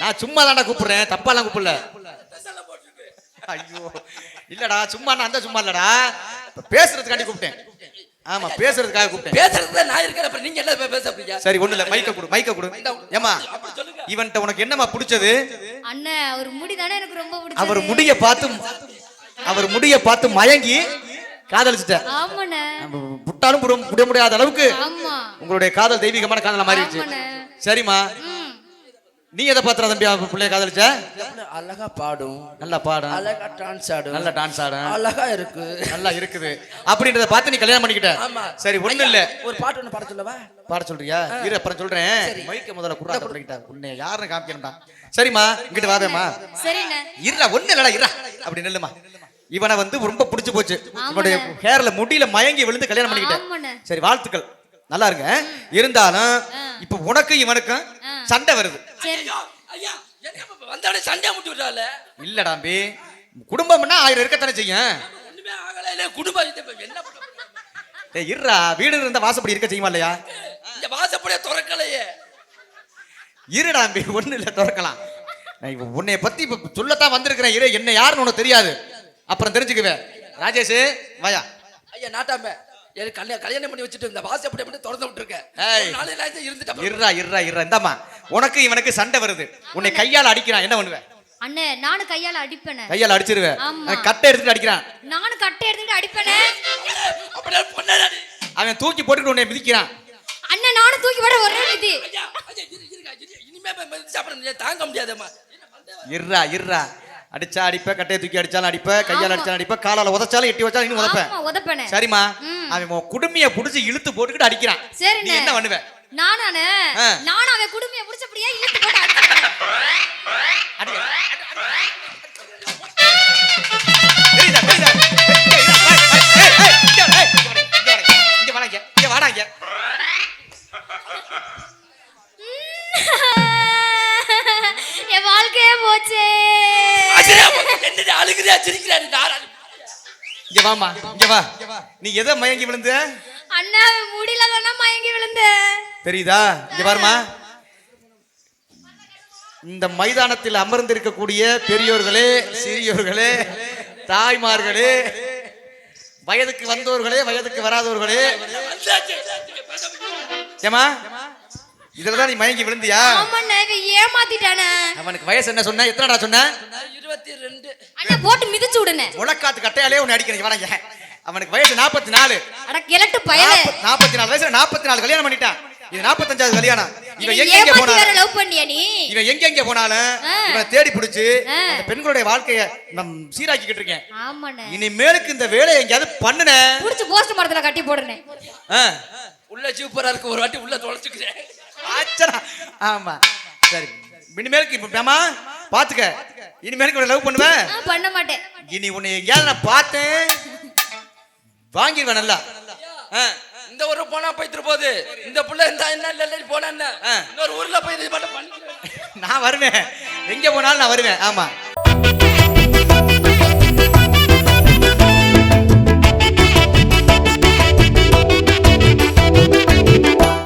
நான் சும்மா தான்டா கூப்பிடுறேன். தப்பாலாம் கூப்பிடல. ஐயோ இல்லடா சும்மா நான் அந்த சும்மா இல்லடா. பேசுறதுக்காண்டி கூப்பிட்டேன். ஆமா பேசுறதுக்காக கூப்பிட்டேன். பேசுறது நான் இருக்கேன் அப்புறம் நீங்க என்ன பேச சரி ஒண்ணு இல்ல. மைக்க கொடு மைக்க கொடு. ஏமா இவன்ட்ட உனக்கு என்னமா பிடிச்சது? அண்ணன் அவர் முடி தானே எனக்கு ரொம்ப பிடிச்சது. அவர் முடிய பார்த்து அவர் முடிய பார்த்து மயங்கி காதலிச்சிட்ட ஆமாண்ணே. விட்டாலும் புட- முடிய முடியாத அளவுக்கு ஆமா. உங்களுடைய காதல் தெய்வீகமான காதல மாறிடுச்சு. சரிம்மா. நீ எதை பாத்திர தம்பி பிள்ளைய காதலிச்ச? அழகா பாடும். நல்லா பாடும் அழகா டான்ஸ் ஆடும். நல்லா டான்ஸ் ஆடும் அழகா இருக்கு. நல்லா இருக்குது. அப்படின்றத பார்த்து நீ கல்யாணம் பண்ணிக்கிட்ட. சரி ஒண்ணு இல்ல. ஒரு பாட்டு ஒண்ணு பாட சொல்லவா? பாட சொல்றியா? இரு அப்புறம் சொல்றேன். மைக்க முதல்ல குடுறா பிள்ளைகிட்ட. உன்னை யாருன்னு காமிக்கணும்டா. சரிம்மா இங்கிட்டு வாதேம்மா. சரிண்ணே. இருடா ஒண்ணு இல்லடா இருடா. அப்படி நில்லுமா. இவனை வந்து ரொம்ப பிடிச்சு போச்சு. இவனுடைய ஹேர்ல முடியில மயங்கி விழுந்து கல்யாணம் பண்ணிக்கிட்டேன். சரி வாழ்த்துக்கள். நல்லா இருங்க. இருந்தாலும் இப்ப உனக்கும் இவனுக்கும் சண்டை வருது. சண்டையா முட்டி விட்டால இல்லடாம்பி குடும்பம்னா ஆயிரம் இருக்கத்தானே செய்யும். ஒண்ணுமே ஆகல இல்ல குடும்பம் இது இப்ப என்ன இருடா. வீடு இருந்தா வாசப்படி இருக்க செய்யுமா இல்லையா? இந்த வாசப்படிய திறக்கலையே. இருடாம்பி ஒண்ணு இல்ல திறக்கலாம். நான் இப்ப உன்னைய பத்தி இப்ப சொல்லத்தான் வந்திருக்கிறேன். இரு என்ன யாருன்னு உனக்கு தெரியாது. அப்புறம் தெரிஞ்சுக்குவேன். ராஜேஷ் வாயா. ஐயா நாட்டாம. எனக்கு கல்யாணம் கல்யாணம் பண்ணி வச்சுட்டு இந்த வாசப்படிய மட்டும் திறந்து விட்டுருக்கேன் இருந்துட்டு இருடா இருடா இருடா. இந்தாம்மா. உனக்கு இவனுக்கு சண்டை வருது. உன்னை கையால அடிக்கிறான். என்ன பண்ணுவேன் அண்ணே நானும் கையால அடிப்பேனே. கையால அடிச்சிருவேன். கட்டை எடுத்துட்டு அடிக்கிறான். நானும் கட்டை எடுத்துட்டு அடிப்பேனே. அவன் தூக்கி போட்டுட்டு உன்னை மிதிக்கிறான். அண்ணன் நானும் தூக்கி போட ஒரே மிதி. இனிமே தாங்க முடியாதம்மா. என்ன பண்ற? அடிச்சா அடிப்ப கட்டையை தூக்கி அடிச்சாலும் அடிப்ப கையால அடிச்சாலும் அடிப்ப காலால உதைச்சாலும் எட்டி வச்சாலும் இன்னும் உதைப்பேன். உதப்பேனே. சரிம்மா. அவன் குடுமைய புடிச்சு இழுத்து போட்டுக்கிட்டு அடிக்கிறான். நீ சரிண்ணே என்ன பண்ணுவ? நானானே. நானும் அவன் குடுமையை புடிச்சபடியா இழுத்து போட்டு அடிப்பேன். என் வாழ்க்கையே போச்சே. அஜயா, என்னடி அழுகுறியா சிரிக்கிறாரு நான் அழு- இங்க வாம்மா, இங்க வா. நீ எதை மயங்கி விழுந்த? அண்ணா அவன் முடியல தானே மயங்கி விழுந்தேன் தெரியுதா? இங்க பாருமா இந்த மைதானத்தில் அமர்ந்திருக்கக்கூடிய பெரியோர்களே சிறியோர்களே தாய்மார்களே வயதுக்கு வந்தோர்களே வயதுக்கு வராதவர்களே. வந்தாச்சு, ஏமா இதுலதான் நீ மயங்கி விழுந்தியா? ஆமாண்ணே ஏமாத்திட்டானே. அவனுக்கு வயசு என்ன சொன்ன? எத்தனைடா சொன்ன? இருபத்தி ரெண்டு. அண்ணா போட்டு மிதிச்சு விடுனே முழக்காத்து கட்டையாலே உன்னை அடிக்கணும் வராங்க அவனுக்கு வயசு நாற்பத்தி நாலு அட கிழட்டு பயலே. நாற்பத்தி நாலு வயசுல நாற்பத்தி நாலு கல்யாணம் பண்ணிட்டான். இது நாற்பத்தஞ்சாவது கல்யாணம். இவன் எங்க எங்க போனாலும். லவ் பண்ணியா நீ? இவன் எங்க எங்க போனாலும். இவனை தேடி பிடிச்சு. அந்த பெண்களுடைய வாழ்க்கைய நம் சீராக்கிக்கிட்டு இருக்கேன். ஆமாண்ணே. இனிமேலுக்கு இந்த வேலையை எங்கேயாவது பண்ணுன. புடிச்சு போஸ்ட் மரத்துல கட்டி போடுனே. உள்ள சூப்பரா இருக்கு. ஒரு வாட்டி உள்ள தொலைச்சுக்கிறேன். ஆச்சடா. ஆமா. சரி. இனிமேலுக்கு இப்ப ஏமா பாத்துக்க. இனிமேலுக்கு உன்னை லவ் பண்ணுவேன். பண்ண மாட்டேன். இனி உன்னை எங்கேயாவது நான் பார்த்தேன். வாங்கிடுவேன் நல்லா. ஆ. இந்த ஊருக்கு போனா போயிட்டு போகுது. இந்த புள்ள இந்த என்ன இல்ல போனா என்ன. இன்னொரு ஊர்ல போய் இது மட்டும் நான் வருவேன். எங்க போனாலும் நான் வருவேன். ஆமா.